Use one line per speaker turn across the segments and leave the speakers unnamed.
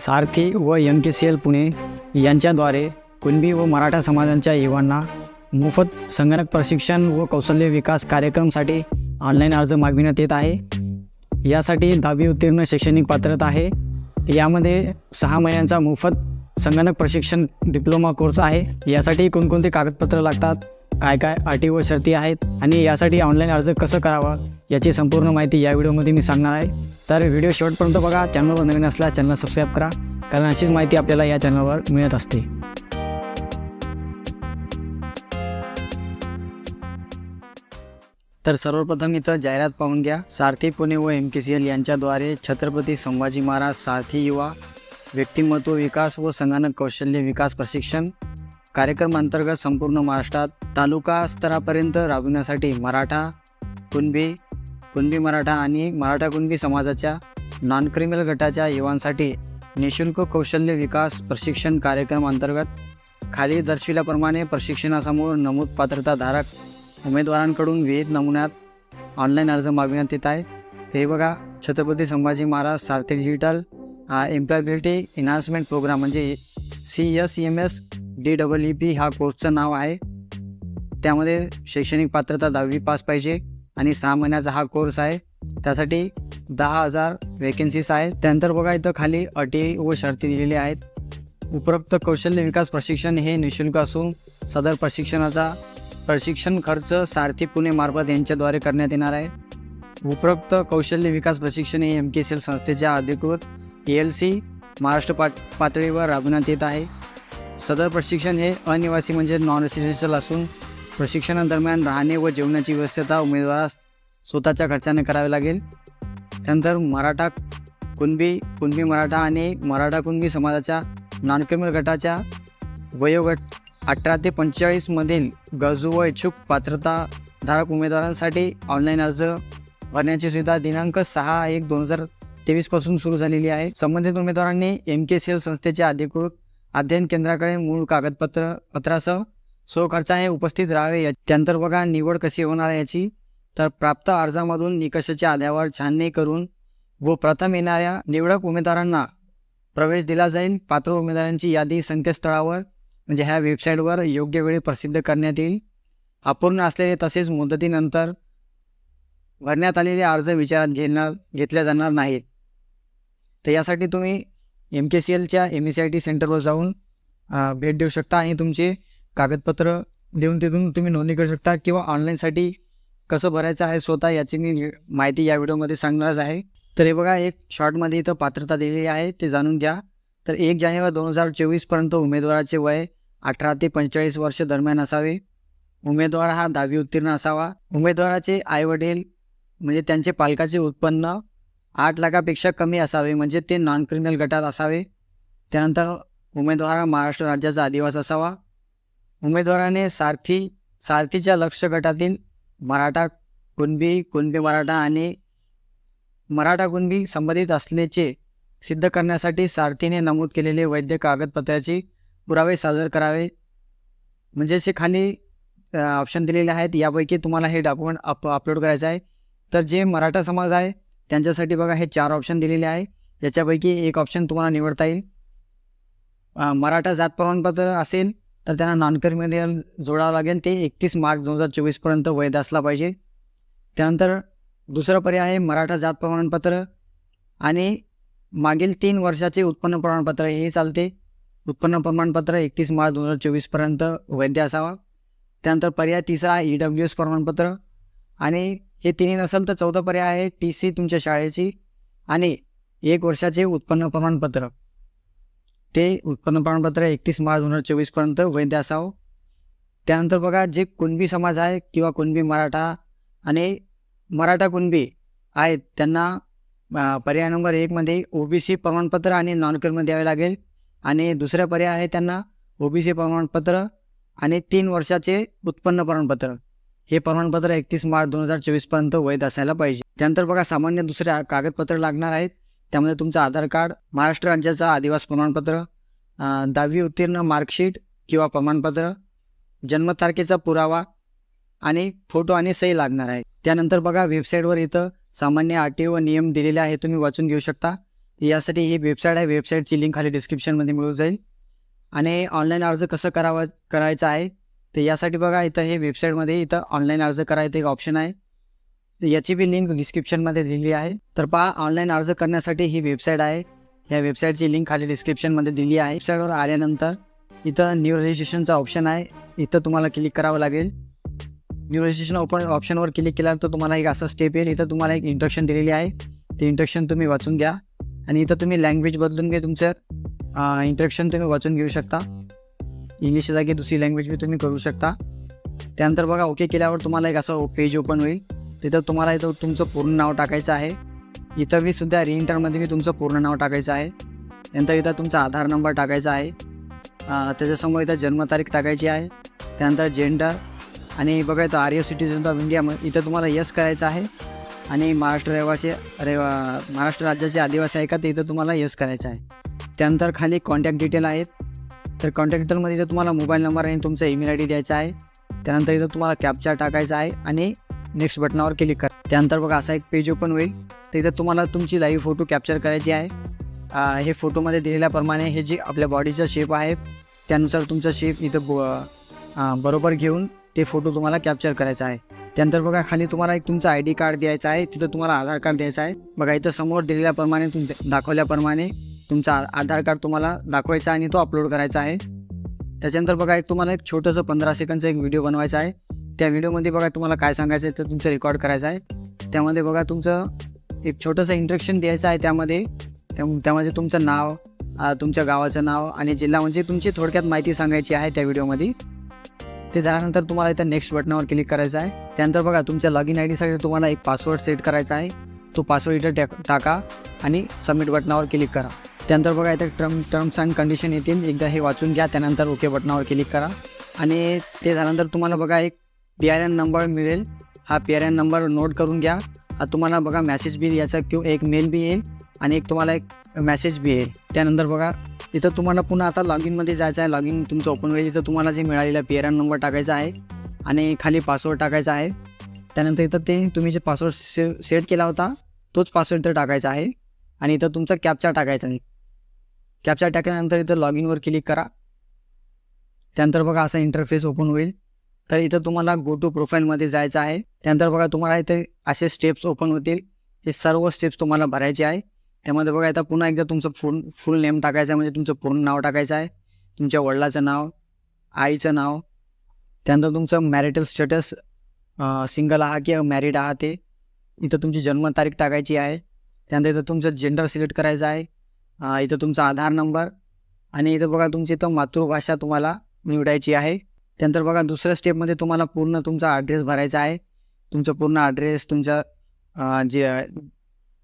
सारथी व M K C L Pune यांच्याद्वारे कुणबी व मराठा समाजांच्या युवांना मोफत संगणक प्रशिक्षण व कौशल्य विकास कार्यक्रमसाठी ऑनलाईन अर्ज मागविण्यात येत आहे. यासाठी दहावी उत्तीर्ण शैक्षणिक पात्रता आहे. यामध्ये सहा महिन्यांचा मोफत संगणक प्रशिक्षण डिप्लोमा कोर्स आहे. यासाठी कोणकोणते कागदपत्र लागतात? काय काय अटी व शर्ती आहेत? आणि यासाठी ऑनलाईन अर्ज कसं करावा? याची संपूर्ण माहिती या व्हिडिओमध्ये मी सांगणार आहे. तर व्हिडिओ शेवटपर्यंत बघा. चॅनलवर नवीन असल्यास चॅनल सबस्क्राईब करा. कारण अशीच माहिती आपल्याला या चॅनलवर मिळत असते. तर सर्वप्रथम इथं जाहिरात पाहून घ्या. सारथी पुणे व एम के सी एल यांच्याद्वारे छत्रपती संभाजी महाराज सारथी युवा व्यक्तिमत्व विकास व संगणक कौशल्य विकास प्रशिक्षण कार्यक्रम अंतर्गत संपूर्ण महाराष्ट्रात तालुका स्तरापर्यंत राबविण्यासाठी मराठा कुणबी कुणबी मराठा आणि मराठा कुणबी समाजाच्या नॉन क्रिमिनल गटाच्या युवांसाठी निशुल्क कौशल्य विकास प्रशिक्षण कार्यक्रम अंतर्गत खाली दर्शविल्याप्रमाणे प्रशिक्षणासमोर नमूद पात्रताधारक उमेदवारांकडून विविध नमुन्यात ऑनलाईन अर्ज मागविण्यात येत आहे. ते बघा Chhatrapati Sambhaji Maharaj Sarathi digital employability enhancement program म्हणजे C S M S D double E P हा कोर्सचं नाव आहे. त्यामध्ये शैक्षणिक पात्रता दहावी पास पाहिजे आणि सहा महिन्याचा हा कोर्स आहे. त्यासाठी दहा हजार वेकेन्सीज आहेत. त्यानंतर बघा इथं खाली अटी व शर्ती दिलेल्या आहेत. उपरोक्त कौशल्य विकास प्रशिक्षण हे निशुल्क असून सदर प्रशिक्षणाचा प्रशिक्षण खर्च सारथी पुणे मार्फत यांच्याद्वारे करण्यात येणार आहे. उपरोक्त कौशल्य विकास प्रशिक्षण हे एम के सी एल संस्थेच्या अधिकृत एल सी महाराष्ट्र पा पातळीवर राबवण्यात येत आहे. सदर प्रशिक्षण हे अनिवासी म्हणजे नॉन रेसिडेन्शियल असून प्रशिक्षणादरम्यान राहणे व जेवणाची व्यवस्था उमेदवारास स्वतःच्या खर्चाने करावी लागेल. त्यानंतर मराठा कुणबी कुणबी मराठा आणि मराठा कुणबी समाजाच्या नॉनक्रिमिनल गटाच्या वयोगट अठरा ते पंचेचाळीसमधील गरजू व इच्छुक पात्रताधारक उमेदवारांसाठी ऑनलाईन अर्ज भरण्याची सुविधा दिनांक सहा एक दोन हजार तेवीसपासून सुरू झालेली आहे. संबंधित उमेदवारांनी एम के सी एल संस्थेच्या अधिकृत अध्ययन केंद्राकडे मूळ कागदपत्र पत्रासह स्वखर्चाने उपस्थित राहावे. या- त्यानंतर बघा निवड कशी होणार याची. तर प्राप्त अर्जामधून निकषाच्या आधारावर छाननी करून व प्रथम येणाऱ्या निवडक उमेदवारांना प्रवेश दिला जाईल. पात्र उमेदवारांची यादी संकेतस्थळावर म्हणजे ह्या वेबसाईटवर योग्य वेळी प्रसिद्ध करण्यात येईल. अपूर्ण असलेले तसेच मुदतीनंतर भरण्यात आलेले अर्ज विचारात घेणार घेतल्या जाणार नाहीत. तर यासाठी तुम्ही एम के सी एलच्या M S C I T सेंटरवर जाऊन भेट देऊ शकता आणि तुमचे कागदपत्र देऊन तिथून तुम्ही नोंदणी करू शकता किंवा ऑनलाईनसाठी कसं भरायचं आहे स्वतः याची मी माहिती या व्हिडिओमध्ये सांगणारच आहे. तर हे बघा एक शॉर्टमध्ये इथं पात्रता दिलेली आहे ते जाणून घ्या. तर एक जानेवारी दोन हजार चोवीसपर्यंत उमेदवाराचे वय अठरा ते पंचेचाळीस वर्ष दरम्यान असावे. उमेदवार हा दहावी उत्तीर्ण असावा. उमेदवाराचे आईवडील म्हणजे त्यांचे पालकाचे उत्पन्न आठ लाखापेक्षा कमी असावे म्हणजे ते नॉन क्रिमिनल गटात असावे. त्यानंतर उमेदवार हा महाराष्ट्र राज्याचा आदिवासी असावा. उमेदवाराने सारथी सारथीच्या लक्ष गटातील मराठा कुणबी कुणबी मराठा आणि मराठा कुणबी संबंधित असल्याचे सिद्ध करण्यासाठी सारथीने नमूद केलेले वैद्य कागदपत्राचे पुरावे सादर करावे. म्हणजे असे खाली ऑप्शन दिलेले आहेत. यापैकी तुम्हाला हे डॉक्युमेंट अप अपलोड करायचं आहे. तर जे मराठा समाज आहे त्यांच्यासाठी बघा हे चार ऑप्शन दिलेले आहे. याच्यापैकी एक ऑप्शन तुम्हाला निवडता येईल. मराठा जात प्रमाणपत्र असेल तर त्यांना नॉन क्रिमिनल जोडावं लागेल. ते एकतीस मार्च दोन हजार चोवीसपर्यंत वैध असला पाहिजे. त्यानंतर दुसरा पर्याय आहे मराठा जात प्रमाणपत्र आणि मागील तीन वर्षाचे उत्पन्न प्रमाणपत्र हे चालते. उत्पन्न प्रमाणपत्र एकतीस मार्च दोन हजार चोवीसपर्यंत वैध असावा. त्यानंतर पर्याय तिसरा ई डब्ल्यू एस प्रमाणपत्र आणि हे तिन्ही नसेल तर चौथा पर्याय आहे टी सी तुमच्या शाळेची आणि एक वर्षाचे उत्पन्न प्रमाणपत्र. ते उत्पन्न प्रमाणपत्र एकतीस मार्च दोन हजार चोवीसपर्यंत वैध असावं. त्यानंतर बघा जे कुणबी समाज आहे किंवा कुणबी मराठा आणि मराठा कुणबी आहेत त्यांना पर्याय नंबर एकमध्ये ओ बी सी प्रमाणपत्र आणि नॉन क्रिमिनल द्यावे लागेल. आणि दुसरा पर्याय आहे त्यांना ओ बी सी प्रमाणपत्र आणि तीन वर्षाचे उत्पन्न प्रमाणपत्र. हे प्रमाणपत्र एकतीस मार्च दोन हजार चोवीसपर्यंत वैध असायला पाहिजे. त्यानंतर बघा सामान्य दुसऱ्या कागदपत्र लागणार आहेत. त्यामध्ये तुमचं आधार कार्ड महाराष्ट्र राज्याचं आदिवास प्रमाणपत्र दहावी उत्तीर्ण मार्कशीट किंवा प्रमाणपत्र जन्मतारखेचा पुरावा आणि फोटो आणि सही लागणार आहे. त्यानंतर बघा वेबसाईटवर इथं सामान्य अटी व नियम दिलेले आहे तुम्ही वाचून घेऊ शकता. यासाठी ही वेबसाईट आहे वेबसाईटची लिंक खाली डिस्क्रिप्शनमध्ये मिळून जाईल. आणि ऑनलाईन अर्ज कसं करावा करायचा आहे तर यासाठी बघा इथं हे वेबसाईटमध्ये इथं ऑनलाईन अर्ज करायचं एक ऑप्शन आहे. तर याची बी लिंक डिस्क्रिप्शनमध्ये दिलेली आहे. तर पहा ऑनलाईन अर्ज करण्यासाठी ही वेबसाईट आहे. या वेबसाईटची लिंक खाली डिस्क्रिप्शनमध्ये दिली आहे. वेबसाईटवर आल्यानंतर इथं न्यू रजिस्ट्रेशनचा ऑप्शन आहे. इथं तुम्हाला क्लिक करावं लागेल. न्यू रजिस्ट्रेशन ओपन ऑप्शनवर क्लिक केल्यानंतर तुम्हाला एक असा स्टेप येईल. इथं तुम्हाला एक इंट्रक्शन दिलेली आहे. ते इंट्रक्शन तुम्ही वाचून घ्या. आणि इथं तुम्ही लँग्वेज बदलून घे तुमचं. इंट्रक्शन तुम्ही वाचून घेऊ शकता. इंग्लिश जागी दुसरी लँग्वेज बी तुम्ही करू शकता. त्यानंतर बघा ओके केल्यावर तुम्हाला एक असं पेज ओपन होईल. तिथं तुम्हाला इथं तुमचं पूर्ण नाव टाकायचं आहे. इथं मी सुद्धा रिएंटरमध्ये मी तुमचं पूर्ण नाव टाकायचं आहे. नंतर इथं तुमचा आधार नंबर टाकायचा आहे. त्याच्यासमोर इथं जन्मतारीख टाकायची आहे. त्यानंतर जेंडर आणि बघा इथं आर्य सिटीजन ऑफ इंडिया इथं तुम्हाला यस करायचं आहे. आणि महाराष्ट्र रहिवासी रेवा महाराष्ट्र राज्याचे आदिवासी आहे का ते इथं तुम्हाला यस करायचं आहे. त्यानंतर खाली कॉन्टॅक्ट डिटेल आहेत. तर कॉन्टॅक्ट डिटेलमध्ये इथं तुम्हाला मोबाईल नंबर आणि तुमचा ईमेल आय डी द्यायचा आहे. त्यानंतर इथं तुम्हाला कॅप्चा टाकायचा आहे आणि नेक्स्ट बटनावर क्लिक कर. त्यानंतर बघा असा एक पेज ओपन होईल. तर इथं तुम्हाला तुमची लाईव्ह फोटो कॅप्चर करायची आहे. हे फोटोमध्ये दिलेल्याप्रमाणे हे जे आपल्या बॉडीचा शेप आहे त्यानुसार तुमचा शेप इथं ब बरोबर घेऊन ते फोटो तुम्हाला कॅप्चर करायचा आहे. त्यानंतर बघा खाली तुम्हाला एक तुमचा आय डी कार्ड द्यायचा आहे. तिथं तुम्हाला आधार कार्ड द्यायचं आहे. बघा इथं समोर दिलेल्याप्रमाणे तुम दाखवल्याप्रमाणे तुमचा आधार कार्ड तुम्हाला दाखवायचा आहे आणि तो अपलोड करायचा आहे. त्याच्यानंतर बघा एक तुम्हाला एक छोटंसं पंधरा सेकंडचा एक व्हिडिओ बनवायचा आहे. त्या व्हिडिओमध्ये बघा तुम्हाला काय सांगायचं आहे तर तुमचं रेकॉर्ड करायचं आहे. त्यामध्ये बघा तुमचं एक छोटंसं इंट्रक्शन द्यायचं आहे त्यामध्ये. त्या त्यामध्ये तुमचं नाव तुमच्या गावाचं नाव आणि जिल्हा म्हणजे तुमची थोडक्यात माहिती सांगायची आहे त्या व्हिडिओमध्ये ते झाल्यानंतर तुम्हाला इथं नेक्स्ट बटनावर क्लिक करायचं आहे. त्यानंतर बघा तुमच्या लॉगिन आय डीसाठी तुम्हाला एक पासवर्ड सेट करायचा आहे. तो पासवर्ड इथं टाका आणि सबमिट बटनावर क्लिक करा. त्यानंतर बघा इथं टर्म टर्म्स अँड कंडिशन येतील. एकदा हे वाचून घ्या त्यानंतर ओके बटनावर क्लिक करा. आणि ते झाल्यानंतर तुम्हाला बघा एक पी आर एन नंबर मिळेल. हा P R N number note करून घ्या. हा तुम्हाला बघा मॅसेज बी याचा किंवा एक मेल बी येईल आणि एक तुम्हाला एक मॅसेज बी येईल. त्यानंतर बघा इथं तुम्हाला पुन्हा आता लॉग इनमध्ये जायचं आहे. लॉग इन तुमचं ओपन होईल. इथं तुम्हाला जे मिळालेलं पी आर एन नंबर टाकायचा आहे आणि खाली पासवर्ड टाकायचा आहे. त्यानंतर इथं ते तुम्ही जे पासवर्ड से सेट केला होता तोच पासवर्ड इथं टाकायचा आहे. आणि इथं तुमचा कॅप्चा टाकायचा आहे. कॅप्चा टाकल्यानंतर इथं लॉग इनवर क्लिक करा. त्यानंतर बघा असा इंटरफेस ओपन होईल. तर इथं तुम्हाला गो टू प्रोफाईलमध्ये जायचं आहे. त्यानंतर बघा तुम्हाला इथे असे स्टेप्स ओपन होतील. हे सर्व स्टेप्स तुम्हाला भरायचे आहे. त्यामध्ये बघा इथं पुन्हा एकदा तुमचं फुल फुल नेम टाकायचं आहे. म्हणजे तुमचं पूर्ण नाव टाकायचं आहे. तुमच्या वडिलाचं नाव आईचं नाव. त्यानंतर तुमचं मॅरिटल स्टेटस सिंगल आहात किंवा मॅरिड आहात ते. इथं तुमची जन्मतारीख टाकायची आहे. त्यानंतर इथं तुमचं जेंडर सिलेक्ट करायचं आहे. इथं तुमचा आधार नंबर आणि इथं बघा तुमची इथं मातृभाषा तुम्हाला निवडायची आहे. त्यानंतर बघा दुसऱ्या स्टेपमध्ये तुम्हाला पूर्ण तुमचा ॲड्रेस भरायचा आहे. तुमचं पूर्ण ॲड्रेस तुमच्या जे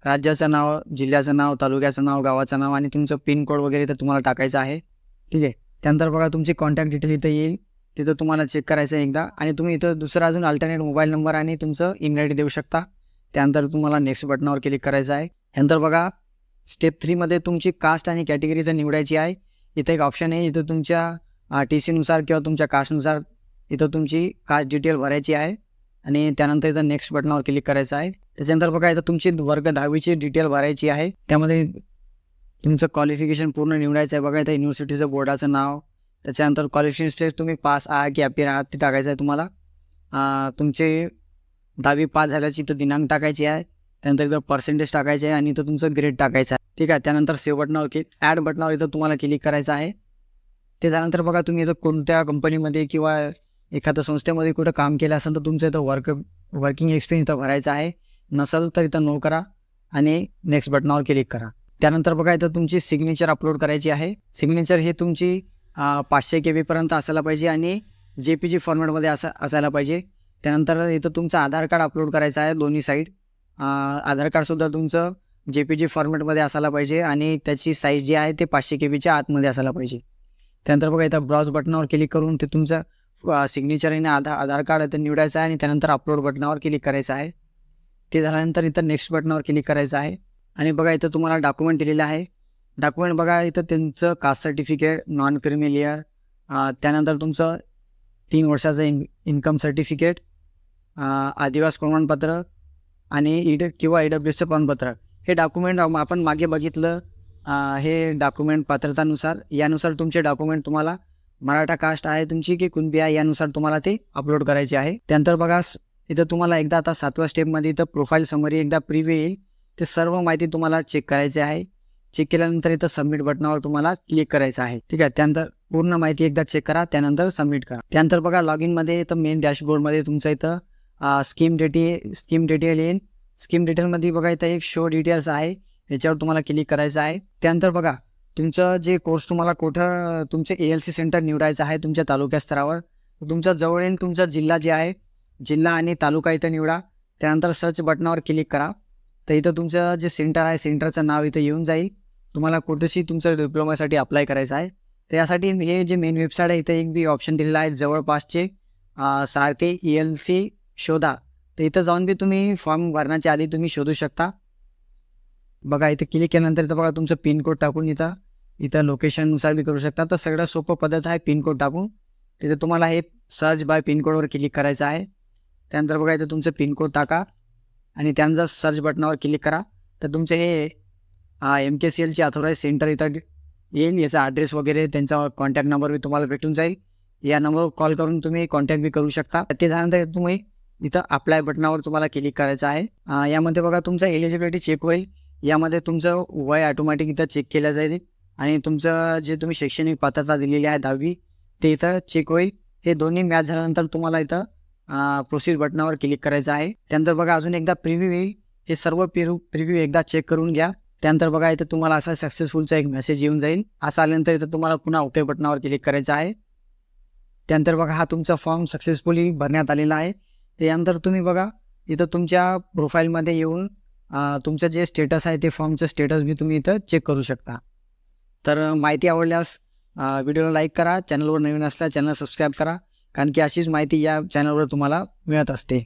राज्याचं नाव जिल्ह्याचं नाव तालुक्याचं नाव गावाचं नाव आणि तुमचं पिनकोड वगैरे इथं तुम्हाला टाकायचं आहे. ठीक आहे? त्यानंतर बघा तुमची कॉन्टॅक्ट डिटेल इथं येईल. तिथं तुम्हाला चेक करायचं आहे एकदा. आणि तुम्ही इथं दुसरा अजून अल्टरनेट मोबाईल नंबर आणि तुमचं ईमेल आय डी देऊ शकता. त्यानंतर तुम्हाला नेक्स्ट बटनावर क्लिक करायचं आहे. नंतर बघा स्टेप थ्रीमध्ये तुमची कास्ट आणि कॅटेगरी जर निवडायची आहे इथं एक ऑप्शन आहे. इथं तुमच्या टी सीनुसार किंवा तुमच्या कास्टनुसार इथं तुमची कास्ट डिटेल भरायची आहे. आणि त्यानंतर इथं नेक्स्ट बटनावर क्लिक करायचं आहे. त्याच्यानंतर बघा इथं तुमची वर्ग दहावीची डिटेल भरायची आहे. त्यामध्ये तुमचं क्वालिफिकेशन पूर्ण निवडायचं आहे. बघा इथं युनिव्हर्सिटीचं बोर्डाचं नाव. त्याच्यानंतर क्वालिफिकेशन स्टेज तुम्ही पास आहात की अपीर आहात ते टाकायचं आहे तुम्हाला. तुमचे दहावी पास झाल्याची इथं दिनांक टाकायची आहे. त्यानंतर एकदा पर्सेंटेज टाकायचे आहे आणि इथं तुमचं ग्रेड टाकायचं आहे. ठीक आहे? त्यानंतर सेव्ह बटनावर क्लिक ॲड बटनावर इथं तुम्हाला क्लिक करायचं आहे. ते झाल्यानंतर बघा तुम्ही इथं कोणत्या कंपनीमध्ये किंवा एखाद्या संस्थेमध्ये कुठं काम केलं असेल तर तुमचं इथं वर्क वर्किंग एक्सपिरियन्स इथं भरायचा आहे. नसेल तर इथं नो करा आणि नेक्स्ट बटनावर क्लिक करा. त्यानंतर बघा इथं तुमची सिग्नेचर अपलोड करायची आहे. सिग्नेचर हे तुमची पाचशे के बीपर्यंत असायला पाहिजे आणि जे पी जी फॉर्मॅटमध्ये असा असायला पाहिजे. त्यानंतर इथं तुमचं आधार कार्ड अपलोड करायचं आहे दोन्ही साईड आधार कार्डसुद्धा तुमचं जे पी जी फॉर्मॅटमध्ये असायला पाहिजे आणि त्याची साईज जी आहे ते पाचशे के बीच्या आतमध्ये असायला पाहिजे. त्यानंतर बघा इथं ब्राउज बटनावर क्लिक करून ते तुमचं सिग्नेचर आणि आधार आधार कार्ड इथं निवडायचं आहे आणि त्यानंतर अपलोड बटनावर क्लिक करायचं आहे. ते झाल्यानंतर इथं नेक्स्ट बटनावर क्लिक करायचं आहे. आणि बघा इथं तुम्हाला डॉक्युमेंट दिलेलं आहे. डॉक्युमेंट बघा इथं त्यांचं कास्ट सर्टिफिकेट नॉन क्रिमिलियर त्यानंतर तुमचं तीन वर्षाचं इन इन्कम सर्टिफिकेट आदिवास प्रमाणपत्र आणि ईड किंवा ई डब्ल्यू एसचं प्रमाणपत्र. हे डॉक्युमेंट आपण मागे बघितलं. हे डॉक्युमेंट पात्रतानुसार यानुसार तुमचे डॉक्युमेंट तुम्हाला मराठा कास्ट आहे तुमची की कुणबी आहे यानुसार तुम्हाला ते अपलोड करायचे आहे. त्यानंतर बघा इथं तुम्हाला एकदा आता सातव्या स्टेपमध्ये इथं प्रोफाईल समरी एकदा प्रिव्ह्यू येईल. ते सर्व माहिती तुम्हाला चेक करायची आहे. चेक केल्यानंतर इथं सबमिट बटनावर तुम्हाला क्लिक करायचं आहे. ठीक आहे? त्यानंतर पूर्ण माहिती एकदा चेक करा त्यानंतर सबमिट करा. त्यानंतर बघा लॉग इनमध्ये इथं मेन डॅशबोर्डमध्ये तुमचं इथं स्कीम डिटेल स्कीम डिटेल येईल. स्कीम डिटेलमध्ये बघा इथं एक शो डिटेल्स आहे. याच्यावर तुम्हाला क्लिक करायचं आहे. त्यानंतर बघा तुमचं जे कोर्स तुम्हाला कुठं तुमचे ए एल सी सेंटर निवडायचं आहे तुमच्या तालुक्या स्तरावर तुमच्या येईल तुमचा जिल्हा जे आहे जिल्हा आणि तालुका इथं निवडा. त्यानंतर सर्च बटनावर क्लिक करा. तर इथं तुमचं जे सेंटर आहे सेंटरचं नाव इथं येऊन जाईल. तुम्हाला कुठेशी तुमचं डिप्लोमासाठी अप्लाय करायचं आहे. तर यासाठी हे जे मेन वेबसाईट आहे इथं एक बी ऑप्शन दिलेला आहे जवळपासचे अं, सारथी ई एल सी शोधा. तर इथं जाऊन बी तुम्ही फॉर्म भरण्याच्या आधी तुम्ही शोधू शकता. बघा इथं क्लिक केल्यानंतर इथं बघा तुमचं पिनकोड टाकून इथं इथं लोकेशननुसार बी करू शकता. तर सगळ्यात सोपं पद्धत आहे पिनकोड टाकून. तिथे तुम्हाला हे सर्च बाय पिनकोडवर क्लिक करायचं आहे. त्यानंतर बघा इथं तुमचं पिनकोड टाका. आणि त्यानंतर सर्च बटनावर क्लिक करा. तर तुमचे हे एम के सी एलचे अथॉराईज सेंटर इथं येईल. याचा ॲड्रेस वगैरे त्यांचा कॉन्टॅक्ट नंबर बी तुम्हाला भेटून जाईल. या नंबरवर कॉल करून तुम्ही कॉन्टॅक्ट बी करू शकता. ते झाल्यानंतर तुम्ही इथं अप्लाय बटनावर तुम्हाला क्लिक करायचं आहे. यामध्ये बघा तुमचं एलिजिबिलिटी चेक होईल. यामध्ये तुमचं वय ऑटोमॅटिक इथं चेक केलं जाईल. आणि तुमचं जे तुम्ही शैक्षणिक पात्रता दिलेली आहे दहावी ते इथं चेक होईल. हे दोन्ही मॅच झाल्यानंतर तुम्हाला इथं प्रोसीड बटनावर क्लिक करायचं आहे. त्यानंतर बघा अजून एकदा प्रिव्ह्यू येईल. हे सर्व प्रिव्ह्यू प्रिव्ह्यू एकदा चेक करून घ्या. त्यानंतर बघा इथं तुम्हाला असा सक्सेसफुलचा एक मेसेज येऊन जाईल. असं आल्यानंतर इथं तुम्हाला पुन्हा ओके बटनावर क्लिक करायचं आहे. त्यानंतर बघा हा तुमचा फॉर्म सक्सेसफुली भरण्यात आलेला आहे. त्यानंतर तुम्ही बघा. इथं तुमच्या प्रोफाईलमध्ये येऊन तुमचं जे स्टेटस आहे ते फॉर्मचं स्टेटस बी तुम्ही इथं चेक करू शकता. तर माहिती आवडल्यास व्हिडिओला लाईक करा चॅनलवर नवीन असल्यास चॅनल सबस्क्राईब करा. कारण की अशीच माहिती या चॅनलवर तुम्हाला मिळत असते.